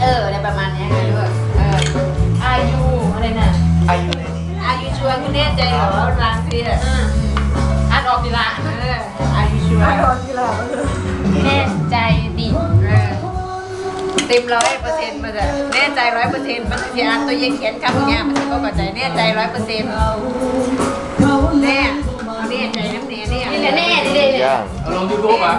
เอออะไรประมาณเนี้ยไงลูกเอออายุอะไรน่ะอายุในนี้อายุชัวร์คุณแน่ใจเหรอว่าร้านเสียอ่านออกดีละเอออายุชัวร์แน่ใจดิเออเต็มร้อยเปอร์เซ็นต์มาจ้ะแน่ใจร้อยเปอร์เซ็นต์มันจะอ่านตัวเองเขียนคำอย่างเงี้ยมันจะก็เข้าใจแน่ใจร้อยเปอร์เซ็นต์แน่เอาแน่ใจน้ำเนียเนี่ยนี่แหละแน่นี่เลยย่างเองยูทูบอะ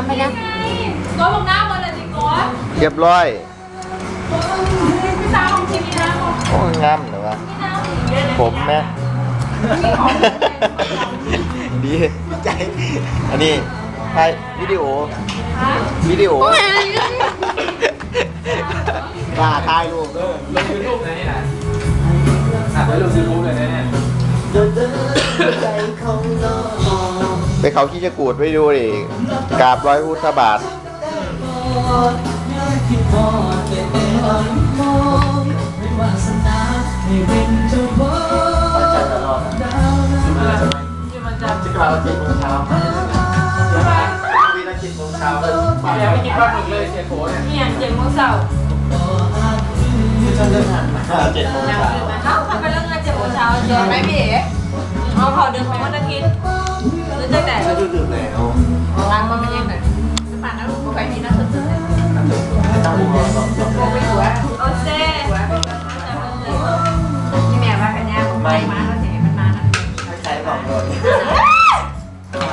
ำไปนะก็ลงน้ำมาเลยดิโก้เรียบร้อยพี่สาวของชิมินะโอ้งามเหรอวะผมแม่ดีใจอันนี้ถ่ายวิดีโอวิดีโอว่าถ่ายรูปเด้อลงยูทูบนะนี่นะอะไปลงยูทูบเลยนะเนี่ย ไปเขาขี้จะกูดไปดูดิกราบร้อยพุทธบาทอยู่มันจะจะกล่าวเจ็ดโมงเช้าวีละเจ็ดโมงเช้าเดี๋ยวไม่กินปลาหมึกเลยเชียร์โค้เนี่ยเนี่ยเจ็ดโมงเช้าเจ็ดโมงเช้าเอ้าทำไปแล้วเงินเจ็ดโมงเช้าเจอไหมพี่เอ๋ โบไปหัวโอเซ่หัวที่แม่ว่ากันยาไม่มาแล้วเสียมันมานะไม่ใช้บอกเลย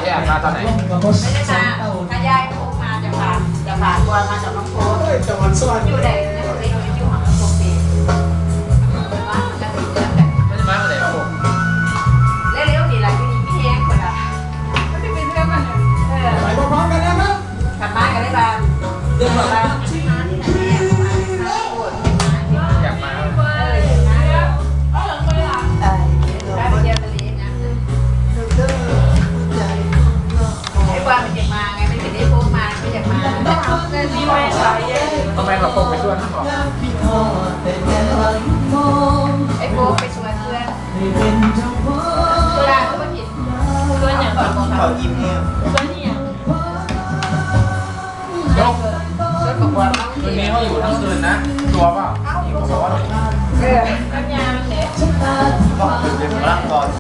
แย่มาตอนไหนไม่ได้มาถ้ายายโทรมาจะผ่านจะผ่านตัวมาจากน้องโค้จังหวัดสวัสดิ์อยู่ไหน มีแม่สายเย็นทำไมเราพกไปช่วยท่านบอกไอ้พวกไปชวนเพื่อนเวลาเขามากินตัวอย่างเขายิ้มเนี่ยตัวเนี่ยยกชวนบอกว่าต้องคืนนี้เขาอยู่ทั้งคืนนะชัวเปล่านี่ผมบอกว่าเออปัญญามันเด็กบอกเป็นเรื่องร่างก่อน